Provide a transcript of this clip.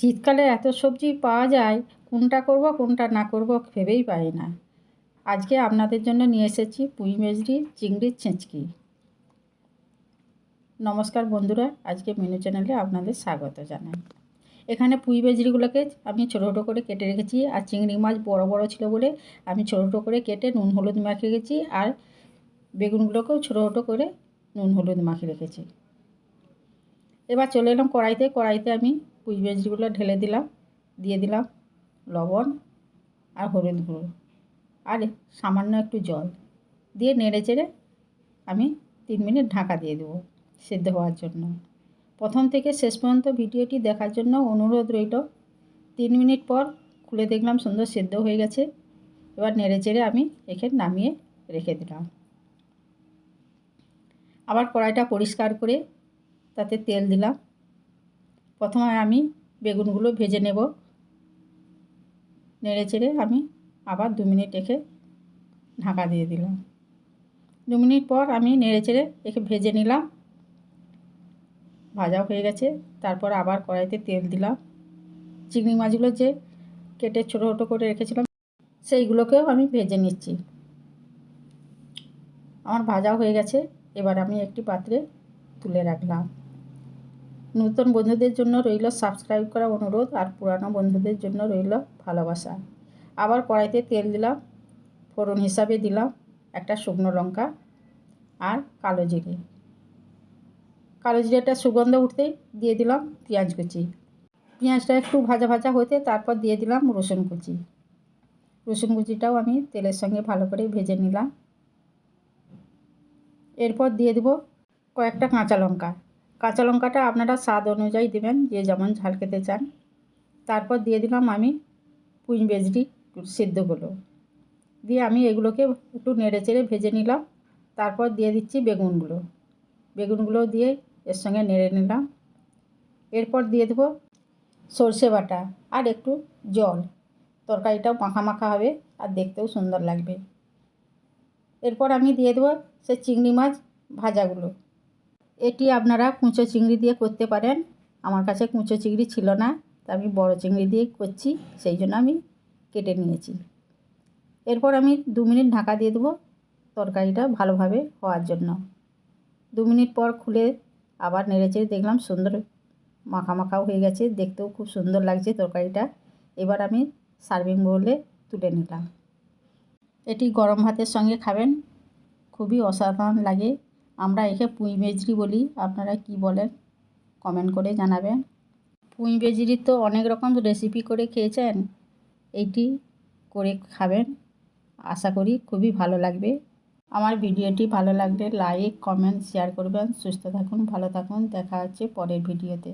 শীতকালে এত সবজি পাওয়া যায়, কোনটা করব, কোনটা না করব ভেবেই পাই না। আজকে আপনাদের জন্য নিয়ে এসেছি পুঁই মেজরি চিংড়ির ছেঁচকি। নমস্কার বন্ধুরা, আজকে মেনু চ্যানেলে আপনাদের স্বাগত জানাই। এখানে পুঁই বেজরিগুলোকে আমি ছোটো ছোটো করে কেটে রেখেছি, আর চিংড়ি মাছ বড় বড় ছিল বলে আমি ছোটো ছোটো করে কেটে নুন হলুদ মাখিয়ে রেখেছি, আর বেগুনগুলোকেও ছোটো ছোটো করে নুন হলুদ মাখিয়ে রেখেছি। এবার চলে এলাম কড়াইতে কড়াইতে আমি পুঁই বেজরিগুলো ঢেলে দিলাম, দিয়ে দিলাম লবণ আর হলুদ গুঁড়ো আর সামান্য একটু জল। দিয়ে নেড়ে চেড়ে আমি তিন মিনিট ঢাকা দিয়ে দেবো সেদ্ধ হওয়ার জন্য। প্রথম থেকে শেষ পর্যন্ত ভিডিওটি দেখার জন্য অনুরোধ রইল। তিন মিনিট পর খুলে দেখলাম সুন্দর সেদ্ধ হয়ে গেছে। এবার নেড়ে চেড়ে আমি একে নামিয়ে রেখে দিলাম। আবার কড়াইটা পরিষ্কার করে তাতে তেল দিলাম। প্রথমে আমি বেগুনগুলো ভেজে নেব। নেড়ে চেড়ে আমি আবার দু মিনিট রেখে ঢাকা দিয়ে দিলাম। দু মিনিট পর আমি নেড়ে চেড়ে একে ভেজে নিলাম। ভাজা হয়ে গেছে। তারপর আবার কড়াইতে তেল দিলাম। চিংড়ি মাছগুলো যে কেটে ছোটো ছোটো করে রেখেছিলাম, সেইগুলোকেও আমি ভেজে নিচ্ছি। আমার ভাজা হয়ে গেছে। এবার আমি একটি পাত্রে তুলে রাখলাম। নতুন বন্ধুদের জন্য রইল সাবস্ক্রাইব করা অনুরোধ আর পুরানো বন্ধুদের জন্য রইল ভালোবাসা। আবার কড়াইতে তেল দিলাম, ফোড়ন হিসাবে দিলাম, একটা শুকনো লঙ্কা আর কালো জিরে। কালো জিরেটা সুগন্ধ উঠতে দিয়ে দিলাম পেঁয়াজ কুচি। পেঁয়াজটা একটু ভাজা ভাজা হতে তারপর দিয়ে দিলাম রসুন কুচি। রসুন কুচিটাও আমি তেলের সঙ্গে ভালো করে ভেজে নিলাম। এরপর দিয়ে দেবো কয়েকটা কাঁচা লঙ্কা। কাঁচা লঙ্কাটা আপনারা স্বাদ অনুযায়ী দেবেন, যে যেমন ঝাল খেতে চান। তারপর দিয়ে দিলাম আমি পুঁই বেজরি সিদ্ধগুলো দিয়ে আমি এগুলোকে একটু নেড়ে চেড়ে ভেজে নিলাম। তারপর দিয়ে দিচ্ছি বেগুনগুলো বেগুনগুলো দিয়ে এর সঙ্গে নেড়ে নিলাম। এরপর দিয়ে দেবো সর্ষে বাটা আর একটু জল। তরকারিটাও মাখা মাখা হবে আর দেখতেও সুন্দর লাগবে। এরপর আমি দিয়ে দেবো সে চিংড়ি মাছ ভাজাগুলো। এটি আপনারা কুঁচো চিংড়ি দিয়ে করতে পারেন। আমার কাছে কুঁচো চিংড়ি ছিল না, তা আমি বড় চিংড়ি দিয়ে করছি, সেই জন্য আমি কেটে নিয়েছি। এরপর আমি দু মিনিট ঢাকা দিয়ে দেবো তরকারিটা ভালোভাবে হওয়ার জন্য। দু মিনিট পর খুলে আবার নেড়েচেড়ে দেখলাম সুন্দর মাখা মাখাও হয়ে গেছে, দেখতেও খুব সুন্দর লাগছে তরকারিটা। এবার আমি সার্ভিং বলে তুলে নিলাম। এটি গরম ভাতের সঙ্গে খাবেন, খুবই অসাধারণ লাগে। আমরা একে পুঁই বেজরি বলি। আপনারা কি বলেন? কমেন্ট করে জানাবেন। পুঁই বেজরি তো অনেক রকম রেসিপি করে খেয়েছেন। এইটি করে খাবেন। আশা করি খুবই ভালো লাগবে। আমার ভিডিওটি ভালো লাগলে লাইক কমেন্ট শেয়ার করবেন। সুস্থ থাকুন, ভালো থাকুন। দেখা হচ্ছে পরের ভিডিওতে।